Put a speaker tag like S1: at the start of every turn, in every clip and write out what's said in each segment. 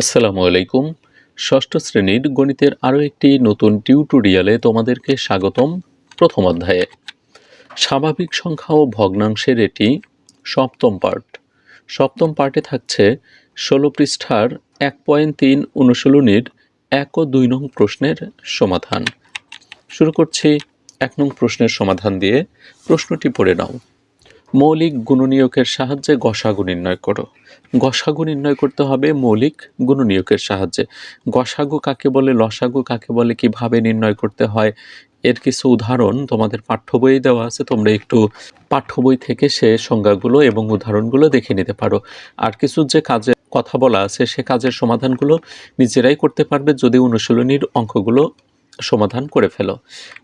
S1: আসসালামু আলাইকুম। ষষ্ঠ শ্রেণির গণিতের আরও একটি নতুন টিউটোরিয়ালে তোমাদেরকে স্বাগতম প্রথম অধ্যায়ে। স্বাভাবিক সংখ্যা ও ভগ্নাংশের এটি সপ্তম পার্ট সপ্তম পার্টে থাকছে ষোলো পৃষ্ঠার এক পয়েন্ট তিন অনুশীলনীর এক ও দুই নং প্রশ্নের সমাধান। শুরু করছি এক নং প্রশ্নের সমাধান দিয়ে। প্রশ্নটি পড়ে নাও। মৌলিক গুণনীয়কের সাহায্যে গসাগু নির্ণয় করো। গসাগু নির্ণয় করতে হবে মৌলিক গুণনীয়কের সাহায্যে। গসাগু কাকে বলে, লসাগু কাকে বলে, কীভাবে নির্ণয় করতে হয়, এর কিছু উদাহরণ তোমাদের পাঠ্য বইয়ে দেওয়া আছে, তোমরা একটু পাঠ্য বই থেকে সে সংজ্ঞাগুলো এবং উদাহরণগুলো দেখে নিতে পারো। আর কিছু যে কাজে কথা বলা আছে, সে কাজের সমাধানগুলো নিজেরাই করতে পারবে যদি অনুশীলনীর অঙ্কগুলো সমাধান করে ফেলো।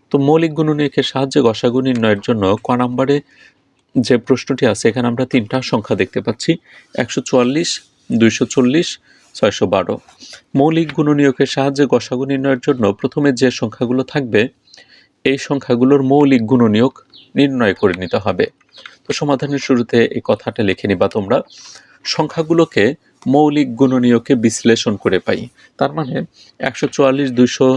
S1: তো মৌলিক গুণনীয়কের সাহায্যে গসাগু নির্ণয়ের জন্য ক নম্বরে যে প্রশ্নটি আছে, এখানে আমরা তিনটা সংখ্যা দেখতে পাচ্ছি। একশো চুয়াল্লিশ, দুইশো চল্লিশ, ছয়শো বারো। মৌলিক গুণনীয়কের সাহায্যে গসাগু নির্ণয়ের জন্য প্রথমে যে সংখ্যাগুলো থাকবে, এই সংখ্যাগুলোর মৌলিক গুণনীয়ক নির্ণয় করে নিতে হবে। তো সমাধানের শুরুতে এই কথাটা লিখে নিবা তোমরা। সংখ্যাগুলোকে মৌলিক গুণনীয়কে বিশ্লেষণ করে পাই। তার মানে একশো চুয়াল্লিশ, দুইশো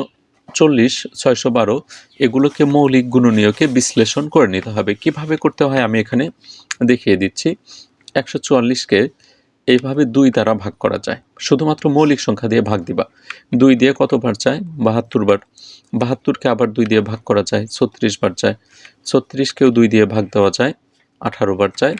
S1: চল্লিশ, ছয়শো বারো, এগুলোকে মৌলিক গুণনীয়কে বিশ্লেষণ করে নিতে হবে। কীভাবে করতে হয় আমি এখানে দেখিয়ে দিচ্ছি। একশো চুয়াল্লিশকে এইভাবে দুই দ্বারা ভাগ করা যায়। শুধুমাত্র মৌলিক সংখ্যা দিয়ে ভাগ দিবা। দুই দিয়ে কতবার যায়? বাহাত্তর বার। বাহাত্তরকে আবার দুই দিয়ে ভাগ করা যায়, ছত্রিশ বার যায়। ছত্রিশকেও দুই দিয়ে ভাগ দেওয়া যায়, আঠারো বার যায়।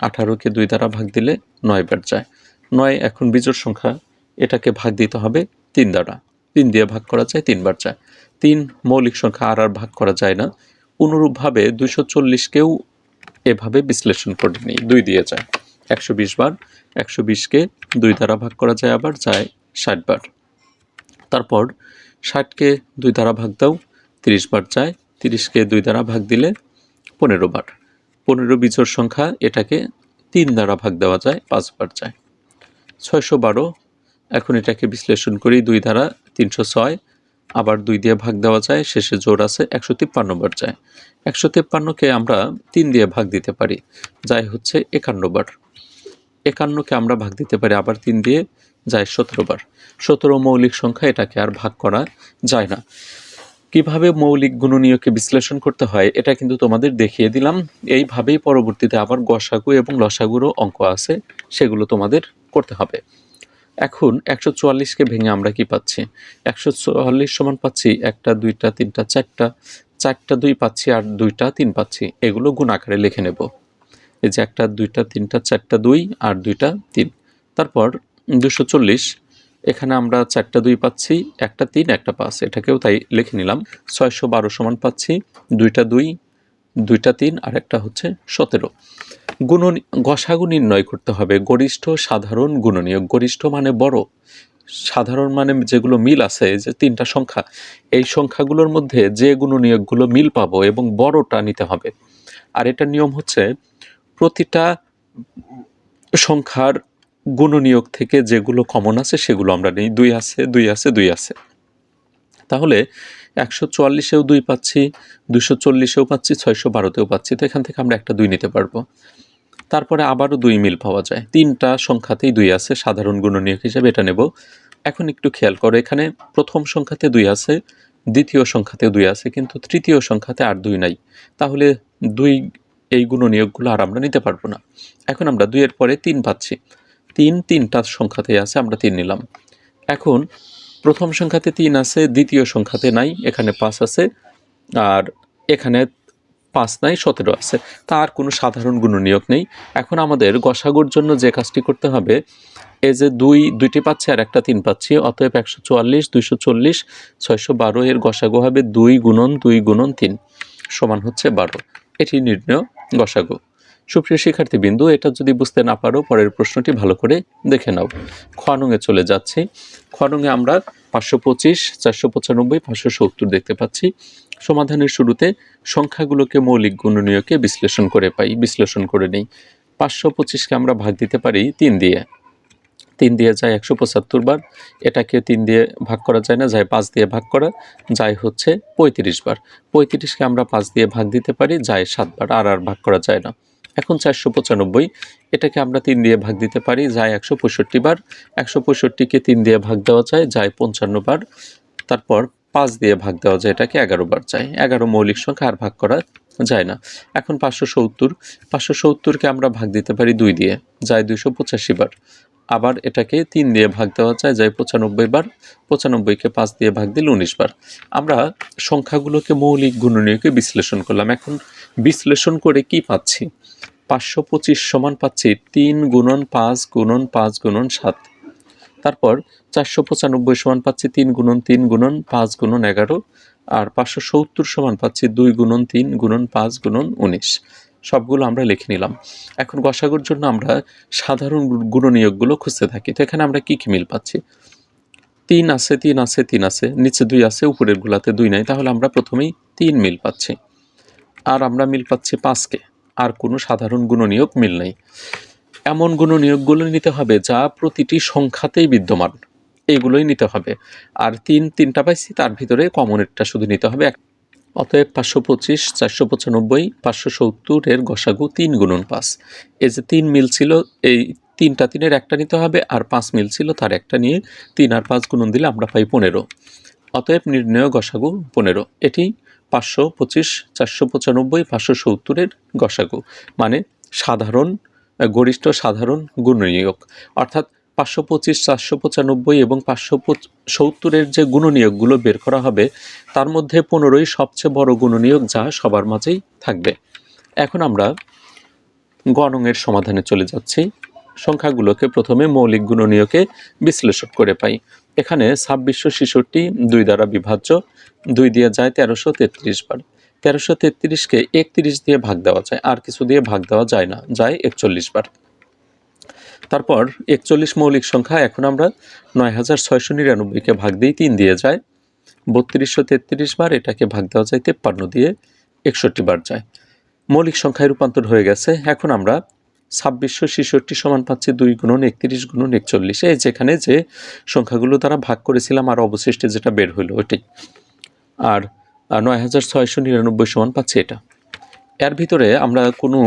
S1: আঠারোকে দুই দ্বারা ভাগ দিলে নয় বার যায়। নয় এখন বিজোড় সংখ্যা, এটাকে ভাগ দিতে হবে তিন দ্বারা। তিন দিয়ে ভাগ করা যায়, তিনবার যায়। তিন মৌলিক সংখ্যা আর আর ভাগ করা যায় না। অনুরূপভাবে দুইশো চল্লিশকেও এভাবে বিশ্লেষণ করে নিই, দুই দিয়ে যায়। একশো বিশ বার, একশো বিশকে দুই দ্বারা ভাগ করা যায় আবার, যায় ষাট বার। তারপর ষাটকে দুই দ্বারা ভাগ দাও, তিরিশ বার যায় তিরিশকে দুই দ্বারা ভাগ দিলে পনেরো বার। পনেরো বিজোড় সংখ্যা এটাকে তিন দ্বারা ভাগ দেওয়া যায় পাঁচবার যায়। ছয়শো বারো, এখন এটাকে বিশ্লেষণ করি, দুই দ্বারা তিনশো ছয়, আবার দুই দিয়ে ভাগ দেওয়া যায়, শেষে জোর আছে একশো তিপ্পান্ন বার যায়। একশো তিপ্পান্নকে আমরা তিন দিয়ে ভাগ দিতে পারি যাই হচ্ছে একান্ন বার। একান্নকে আমরা ভাগ দিতে পারি, আবার তিন দিয়ে যায় সতেরো বার। সতেরো মৌলিক সংখ্যা এটাকে আর ভাগ করা যায় না। কীভাবে মৌলিক গুণনীয়কে বিশ্লেষণ করতে হয়, এটা কিন্তু তোমাদের দেখিয়ে দিলাম। এইভাবেই পরবর্তীতে আবার গসাগু এবং লসাগুরও অঙ্ক আছে, সেগুলো তোমাদের করতে হবে। এখন একশো চুয়াল্লিশকে ভেঙে আমরা কি পাচ্ছি? একশো চুয়াল্লিশ সমান পাচ্ছি একটা, দুইটা, তিনটা, চারটা। চারটা দুই পাচ্ছি আর দুইটা তিন পাচ্ছি। এগুলো গুণ আকারে লিখে নেব। এই যে একটা, দুইটা, তিনটা, চারটা দুই আর দুইটা তিন। তারপর দুশো চল্লিশ এখানে আমরা চারটা দুই পাচ্ছি, একটা তিন, একটা পাঁচ। এটাকেও তাই লিখে নিলাম। ছয়শো বারো সমান পাচ্ছি, দুইটা দুই, দুইটা তিন আর একটা হচ্ছে সতেরো। গুণ গসাগু নির্ণয় করতে হবে। গরিষ্ঠ, সাধারণ গুণনীয়ক গরিষ্ঠ মানে বড়, সাধারণ মানে যেগুলো মিল আছে, যে তিনটা সংখ্যা। এই সংখ্যাগুলোর মধ্যে যে গুণনীয়কগুলো মিল পাবো এবং বড়টা নিতে হবে। আর এটা নিয়ম হচ্ছে, প্রতিটা সংখ্যার গুণনীয়ক থেকে যেগুলো কমন আছে, সেগুলো আমরা নিই। দুই আছে দুই আছে দুই আছে। তাহলে একশো চুয়াল্লিশেও দুই পাচ্ছি দুশো চল্লিশেও পাচ্ছি, ছয়শো বারোতেও পাচ্ছি। তো এখান থেকে আমরা একটা দুই নিতে পারব। তারপরে আবারও দুই মিল পাওয়া যায়। তিনটা সংখ্যাতেই দুই আছে, সাধারণ গুণনীয়ক হিসেবে এটা নেব। এখন একটু খেয়াল করো, এখানে প্রথম সংখ্যাতে দুই আছে, দ্বিতীয় সংখ্যাতে দুই আছে, কিন্তু তৃতীয় সংখ্যাতে আর দুই নাই। তাহলে দুই, এই গুণনীয়কগুলো আর আমরা নিতে পারব না। এখন আমরা দুইয়ের পরে তিন পাচ্ছি। তিন, তিনটা সংখ্যাতেই আছে, আমরা তিন নিলাম। এখন প্রথম সংখ্যাতে তিন আছে, দ্বিতীয় সংখ্যাতে নাই, এখানে পাঁচ আছে, আর এখানে পাঁচ নাই সতেরো আছে। তার কোনো সাধারণ গুণনীয়ক নেই। এখন আমাদের গসাগুর জন্য যে কাজটি করতে হবে, এই যে দুই, দুইটি পাচ্ছি আর একটা তিন পাচ্ছি, অতএব একশো চুয়াল্লিশ, দুইশো চল্লিশ, ছয়শো বারো এর গসাগু হবে দুই গুণন দুই গুণন তিন, সমান হচ্ছে বারো। এটি নির্ণয় গসাগু। সুপ্রিয় শিক্ষার্থী বিন্দু এটা যদি বুঝতে না পারো, পরের প্রশ্নটি ভালো করে দেখে নাও। খোয়ানুঙে চলে যাচ্ছি। খোয়ানুঙে আমরা পাঁচশো পঁচিশ, চারশো পঁচানব্বই, পাঁচশো সত্তর দেখতে পাচ্ছি। সমাধানের শুরুতে সংখ্যাগুলোকে মৌলিক গুণনীয়কে বিশ্লেষণ করে পাই, বিশ্লেষণ করে নেই। পাঁচশো পঁচিশকে আমরা ভাগ দিতে পারি তিন দিয়ে। তিন দিয়ে যায় একশো পঁচাত্তর বার এটাকে তিন দিয়ে ভাগ করা যায় না, যায় পাঁচ দিয়ে ভাগ করা, যায় হচ্ছে পঁয়ত্রিশ বার। পঁয়ত্রিশকে আমরা পাঁচ দিয়ে ভাগ দিতে পারি, যায় সাতবার আর আর ভাগ করা যায় না। এখন চারশো পঁচানব্বই, এটাকে আমরা তিন দিয়ে ভাগ দিতে পারি, যায় একশো পঁয়ষট্টি বার, একশো পঁয়ষট্টিকে তিন দিয়ে ভাগ দেওয়া যায় যায় পঞ্চান্ন বার, তারপর পাঁচ দিয়ে ভাগ দেওয়া যায়, এটাকে এগারো বার যায়, এগারো মৌলিক সংখ্যা আর ভাগ করা যায় না। এখন পাঁচশো সত্তর, পাঁচশো সত্তরকে আমরা ভাগ দিতে পারি দুই দিয়ে, যায় দুইশো পঁচাশি বার। আবার এটাকে তিন দিয়ে ভাগ দেওয়া যায় যায় পঁচানব্বই বার, পঁচানব্বইকে পাঁচ দিয়ে ভাগ দিলে উনিশ বার। আমরা সংখ্যাগুলোকে মৌলিক গুণনীয়কে বিশ্লেষণ করলাম। এখন বিশ্লেষণ করে কি পাচ্ছি? পাঁচশো পঁচিশ সমান পাচ্ছি তিন গুণন পাঁচ গুণন পাঁচ গুণন সাত। তারপর চারশো পঁচানব্বই সমান পাচ্ছি তিন গুণন তিন গুণন পাঁচ গুণন এগারো। আর পাঁচশো সত্তর সমান পাচ্ছি দুই গুণন তিন গুণন পাঁচ গুণন উনিশ। সবগুলো আমরা লিখে নিলাম। এখন গসাগুর জন্য আমরা সাধারণ গুণনীয়কগুলো খুঁজতে থাকি। তো এখানে আমরা কি কি মিল পাচ্ছি? তিন আছে তিন আছে তিন আছে, নিচে দুই আছে উপরের গুলাতে দুই নাই, তাহলে আমরা প্রথমেই তিন মিল পাচ্ছি। আর আমরা মিল পাচ্ছি পাঁচকে। আর কোনো সাধারণ গুণনীয়ক মিল নেই। এমন গুণনীয়কগুলো নিতে হবে যা প্রতিটি সংখ্যাতেই বিদ্যমান। এইগুলোই নিতে হবে। আর তিন, তিনটা পাইছি, তার ভিতরে কমনেরটা শুধু নিতে হবে। অতএব পাঁচশো পঁচিশ, চারশো পঁচানব্বই, পাঁচশো সত্তরের গসাগু তিন গুণন পাঁচ। এই যে তিন মিল ছিল, এই তিনটা তিনের একটা নিতে হবে, আর পাঁচ মিল ছিল তার একটা নিয়ে তিন আর পাঁচ গুণন দিলে আমরা পাই পনেরো। অতএব নির্ণয় গসাগু পনেরো। এটি পাঁচশো পঁচিশ, চারশো পঁচানব্বই, পাঁচশো সত্তরের গসাগু। মানে সাধারণ, গরিষ্ঠ সাধারণ গুণনীয়ক। অর্থাৎ পাঁচশো পঁচিশ, চারশো পঁচানব্বই এবং পাঁচশো সত্তরের যে গুণনীয়কগুলো বের করা হবে, তার মধ্যে পনেরোই সবচেয়ে বড় গুণনীয়ক যা সবার মাঝেই থাকবে। এখন আমরা গণঙের সমাধানে চলে যাচ্ছি। সংখ্যাগুলোকে প্রথমে মৌলিক গুণনীয়কে বিশ্লেষণ করে পাই। এখানে ছাব্বিশশো ছেষট্টি, দুই দ্বারা বিভাজ্য, দুই দিয়ে যায় তেরোশো তেত্রিশ বার। তেরোশো তেত্রিশকে একত্রিশ দিয়ে ভাগ দেওয়া যায়, আর কিছু দিয়ে ভাগ দেওয়া যায় না, যায় একচল্লিশ বার। তারপর একচল্লিশ মৌলিক সংখ্যা এখন আমরা নয় হাজার ছয়শো নিরানব্বইকে ভাগ দিই তিন দিয়ে যায়। বত্রিশশো তেত্রিশ বার এটাকে ভাগ দেওয়া যায়, তেপ্পান্ন দিয়ে একষট্টি বার যায়। মৌলিক সংখ্যায় রূপান্তর হয়ে গেছে। এখন আমরা ছাব্বিশশো ছেষট্টি সমান পাচ্ছি দুই গুণন একত্রিশ গুণন একচল্লিশ। এই যেখানে যে সংখ্যাগুলো দ্বারা ভাগ করেছিলাম, আর অবশিষ্টে যেটা বের হইল ওইটাই। আর নয় হাজার ছয়শো নিরানব্বই সমান পাচ্ছি এটা। এর ভিতরে আমরা কোনো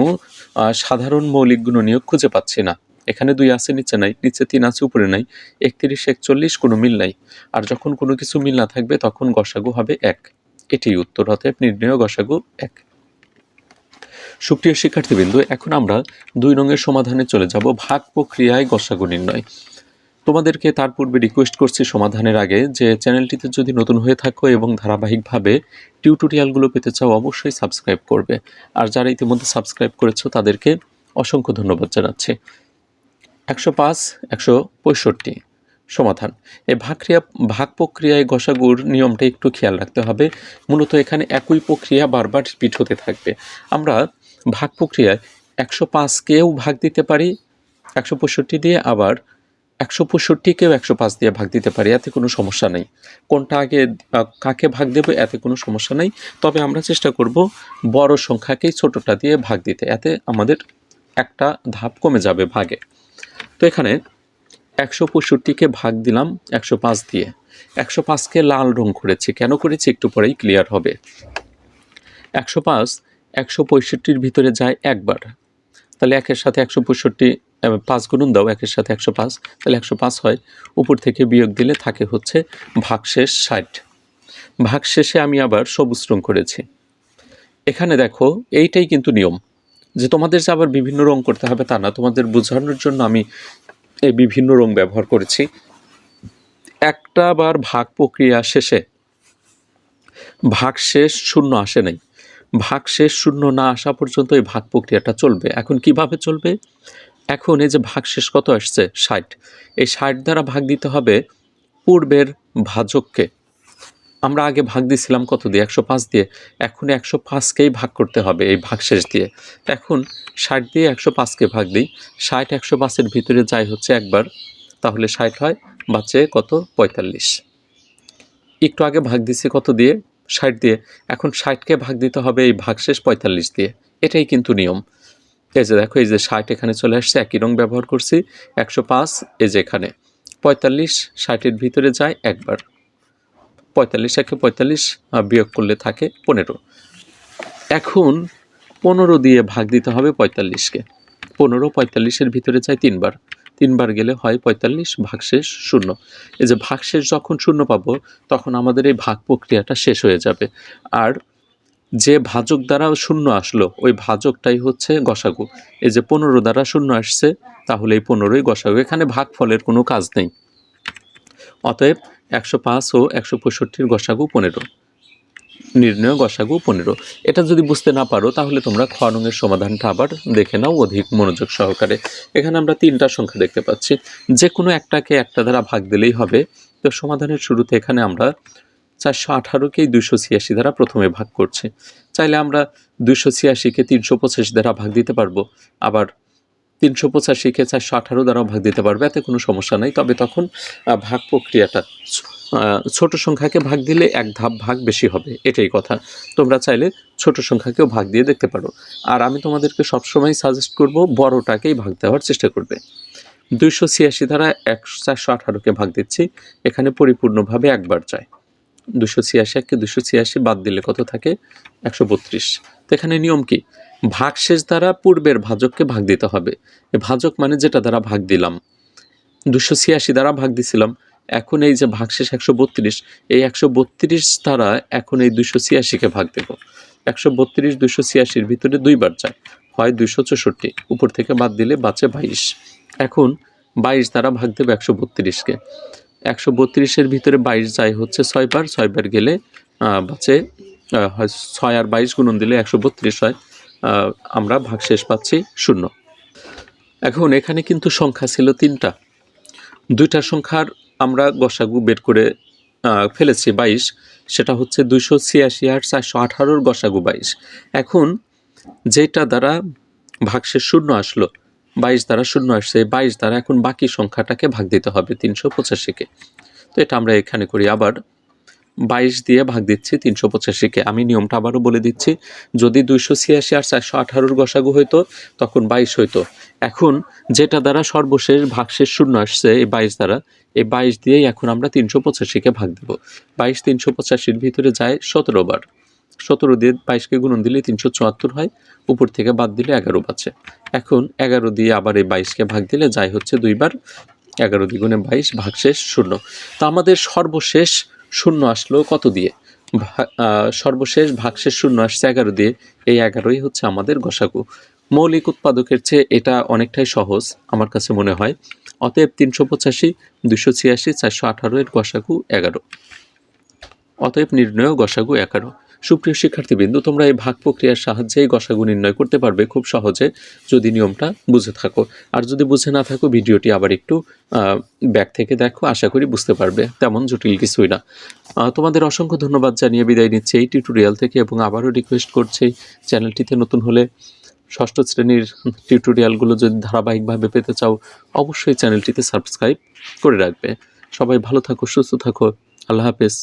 S1: সাধারণ মৌলিক গুণনীয়ক খুঁজে পাচ্ছি না। এখানে দুই আছে, নিচে নাই, নিচে তিন আছে, উপরে নাই, একত্রিশ, একচল্লিশ, কোনো মিল নাই। আর যখন কোনো কিছু মিল না থাকবে, তখন গসাগু হবে এক। এটি উত্তর অতএব নির্ণয়, গসাগু এক। সুপ্রিয় শিক্ষার্থীবৃন্দ, এখন আমরা দুই রঙের সমাধানে চলে যাব, ভাগ প্রক্রিয়ায় গসাগু নির্ণয়। তোমাদেরকে তার পূর্বে রিকোয়েস্ট করছি সমাধানের আগে যে চ্যানেলটিতে যদি নতুন হয়ে থাকো এবং ধারাবাহিকভাবে টিউটোরিয়ালগুলো পেতে চাও, অবশ্যই সাবস্ক্রাইব করবে। আর যারা ইতিমধ্যে সাবস্ক্রাইব করেছ, তাদেরকে অসংখ্য ধন্যবাদ জানাচ্ছি। একশো পাঁচ, একশো পঁয়ষট্টি। সমাধান। এই ভাগক্রিয়া ভাগ প্রক্রিয়ায় গসাগুর নিয়মটা একটু খেয়াল রাখতে হবে। মূলত এখানে একই প্রক্রিয়া বারবার রিপিট হতে থাকবে। আমরা ভাগ প্রক্রিয়ায় একশো পাঁচকেও ভাগ দিতে পারি, একশো পঁয়ষট্টি দিয়ে আবার একশো পঁয়ষট্টিকেও একশো পাঁচ দিয়ে ভাগ দিতে পারি। এতে কোনো সমস্যা নেই। কোনটা আগে কাকে ভাগ দেবো, এতে কোনো সমস্যা নেই। তবে আমরা চেষ্টা করব বড় সংখ্যাকেই ছোটটা দিয়ে ভাগ দিতে। এতে আমাদের একটা ধাপ কমে যাবে ভাগে। তো এখানে একশো পঁয়ষট্টিকে ভাগ দিলাম একশো পাঁচ দিয়ে। একশো পাঁচকে লাল রং করেছি। কেন করেছি? একটু পরেই ক্লিয়ার হবে। একশো পাঁচ, একশো পঁয়ষট্টির ভিতরে যায় একবার। তাহলে একের সাথে একশো পঁয়ষট্টি পাঁচ গুণন দাও, একের সাথে একশো পাঁচ, তাহলে একশো পাঁচ হয়। উপর থেকে বিয়োগ দিলে থাকে হচ্ছে ভাগশেষ ষাট। ভাগশেষে আমি আবার সবুজ রং করেছি। এখানে দেখো, এইটাই কিন্তু নিয়ম। যে তোমাদের যে আবার বিভিন্ন রং করতে হবে তা না, তোমাদের বোঝানোর জন্য আমি এই বিভিন্ন রং ব্যবহার করেছি। একটা বার ভাগ প্রক্রিয়া শেষে, ভাগ শেষ শূন্য আসে নাই। ভাগ শেষ শূন্য না আসা পর্যন্ত এই ভাগ প্রক্রিয়াটা চলবে। এখন কীভাবে চলবে? এখন এই যে ভাগ শেষ কত আসছে? ষাট। এই ষাট দ্বারা ভাগ দিতে হবে পূর্বের ভাজককে। আমরা আগে ভাগ দিয়েছিলাম কত দিয়ে? একশো পাঁচ দিয়ে। এখন একশো পাঁচকেই ভাগ করতে হবে এই ভাগ শেষ দিয়ে এখন ষাট দিয়ে একশো পাঁচকে ভাগ দিই। ষাট একশো পাঁচের ভিতরে যাই হচ্ছে একবার, তাহলে ষাট হয়, বাঁচে কত? পঁয়তাল্লিশ। একটু আগে ভাগ দিছি কত দিয়ে? ষাট দিয়ে। এখন ষাটকে ভাগ দিতে হবে এই ভাগশেষ পঁয়তাল্লিশ দিয়ে। এটাই কিন্তু নিয়ম। এই যে দেখো, এই যে ষাট এখানে চলে আসছে, একই রং ব্যবহার করছি, একশো পাঁচ, এই যে এখানে। পঁয়তাল্লিশ, ষাটের ভিতরে যায় একবার। পঁয়তাল্লিশ, একে পঁয়তাল্লিশ বিয়োগ করলে থাকে পনেরো। এখন পনেরো দিয়ে ভাগ দিতে হবে পঁয়তাল্লিশকে। পনেরো পঁয়তাল্লিশের ভিতরে চাই তিনবার। তিনবার গেলে হয় পঁয়তাল্লিশ, ভাগশেষ শূন্য। এই যে ভাগশেষ যখন শূন্য পাবো, তখন আমাদের এই ভাগ প্রক্রিয়াটা শেষ হয়ে যাবে। আর যে ভাজক দ্বারা শূন্য আসলো, ওই ভাজকটাই হচ্ছে গসাগু। এই যে পনেরো দ্বারা শূন্য আসছে, তাহলে এই পনেরোই গসাগু। এখানে ভাগ ফলের কোনো কাজ নেই। অতএব একশো পাঁচ ও একশো পঁয়ষট্টির গসাগু পনেরো। নির্ণয় গসাগু পনেরো। এটা যদি বুঝতে না পারো, তাহলে তোমরা খ নংয়ের সমাধানটা আবার দেখে নাও অধিক মনোযোগ সহকারে। এখানে আমরা তিনটা সংখ্যা দেখতে পাচ্ছি। যে কোনো একটাকে একটা দ্বারা ভাগ দিলেই হবে। তো সমাধানের শুরুতে এখানে আমরা চারশো আঠারোকেই দুইশো ছিয়াশি দ্বারা প্রথমে ভাগ করছি। চাইলে আমরা দুশো ছিয়াশিকে তিনশো পঁচাশি দ্বারা ভাগ দিতে পারব। আবার তিনশো পঁচাশিকে চারশো আঠারো দ্বারাও ভাগ দিতে পারবে, এতে কোনো সমস্যা নেই। তবে তখন ভাগ প্রক্রিয়াটা ছোট সংখ্যাকে ভাগ দিলে এক ধাপ ভাগ বেশি হবে, এটাই কথা। তোমরা চাইলে ছোট সংখ্যাকেও ভাগ দিয়ে দেখতে পারো। আর আমি তোমাদেরকে সবসময় সাজেস্ট করব, বড়টাকেই ভাগ দেওয়ার চেষ্টা করবে। দুইশো ছিয়াশি দ্বারা এক চারশো আঠারোকে ভাগ দিচ্ছি, এখানে পরিপূর্ণভাবে একবার যায় দুশো ছিয়াশি এককে দুশো ছিয়াশি বাদ দিলে কত থাকে? একশো বত্রিশ। তো এখানে নিয়ম কি? ভাগশেষ দ্বারা পূর্বের ভাজককে ভাগ দিতে হবে। এ ভাজক মানে যেটা দ্বারা ভাগ দিলাম। দুশো ছিয়াশি দ্বারা ভাগ দিছিলাম। এখন এই যে ভাগশেষ একশো বত্রিশ, এই একশো বত্রিশ দ্বারা এখন এই দুশো ছিয়াশিকে ভাগ দেব। একশো বত্রিশ, দুশো ছিয়াশির ভিতরে দুইবার যায়। হয় দুশো চৌষট্টি, উপর থেকে বাদ দিলে বাঁচে বাইশ। এখন বাইশ দ্বারা ভাগ দেবে একশো বত্রিশকে। একশো বত্রিশের ভিতরে বাইশ যায় হচ্ছে ছয়বার ছয়বার গেলে বাঁচে হয় ছয় আর বাইশ গুণন দিলে একশো বত্রিশ হয়। আমরা ভাগশেষ পাচ্ছি শূন্য। এখন এখানে কিন্তু সংখ্যা ছিল তিনটা। দুইটা সংখ্যার আমরা গসাগু বের করে ফেলেছি বাইশ। সেটা হচ্ছে দুইশো ছিয়াশি আর চারশো আঠারোর গসাগু বাইশ। এখন যেটা দ্বারা ভাগশেষ শূন্য আসলো, বাইশ দ্বারা শূন্য আসছে বাইশ দ্বারা এখন বাকি সংখ্যাটাকে ভাগ দিতে হবে তিনশো পঁচাশিকে। তো এটা আমরা এখানে করি। আবার বাইশ দিয়ে ভাগ দিচ্ছি, তিনশো পঁচাশিকে আমি নিয়মটা আবারও বলে দিচ্ছি, যদি দুইশো ছিয়াশি আর চারশো আঠারোর গসাগু হইতো, তখন বাইশ হইতো। এখন যেটা দ্বারা সর্বশেষ ভাগশেষ শূন্য আসছে, এই বাইশ দ্বারা, এই বাইশ দিয়েই এখন আমরা তিনশো পঁচাশিকে ভাগ দেব। বাইশ তিনশো পঁচাশির ভিতরে যায় সতেরো বার। সতেরো দিয়ে বাইশকে গুণন দিলে তিনশো চুয়াত্তর হয়, উপর থেকে বাদ দিলে এগারো বাঁচে। এখন এগারো দিয়ে আবার এই বাইশকে ভাগ দিলে যায় হচ্ছে দুইবার এগারো দ্বিগুণে বাইশ ভাগশেষ শূন্য। তা আমাদের সর্বশেষ শূন্য আসলো কত দিয়ে? সর্বশেষ ভাগশেষ শূন্য আসছে এগারো দিয়ে। এই এগারোই হচ্ছে আমাদের গসাগু মৌলিক উৎপাদকের চেয়ে এটা অনেকটাই সহজ, আমার কাছে মনে হয়। অতএব তিনশো পঁচাশি দুশো ছিয়াশি, চারশো আঠারো এর গসাগু এগারো। অতএব নির্ণয় গসাগু এগারো। সুপ্রিয় শিক্ষার্থীবৃন্দ, তোমরা এই ভাগ প্রক্রিয়ার সাহায্যে গসাগু নির্ণয় করতে পারবে খুব সহজে, যদি নিয়মটা বুঝে থাকো। আর যদি বুঝে না থাকো, ভিডিওটি আবার একটু ব্যাক থেকে দেখো, আশা করি বুঝতে পারবে। তেমন জটিল কিছুই না। তোমাদের অসংখ্য ধন্যবাদ জানিয়ে বিদায় নিচ্ছে এই টিউটোরিয়াল থেকে এবং আবারও রিকোয়েস্ট করছি, চ্যানেলটিতে নতুন হলে ষষ্ঠ শ্রেণির টিউটোরিয়ালগুলো যদি ধারাবাহিকভাবে পেতে চাও, অবশ্যই চ্যানেলটিতে সাবস্ক্রাইব করে রাখবে। সবাই ভালো থাকো, সুস্থ থাকো। আল্লাহ হাফেজ।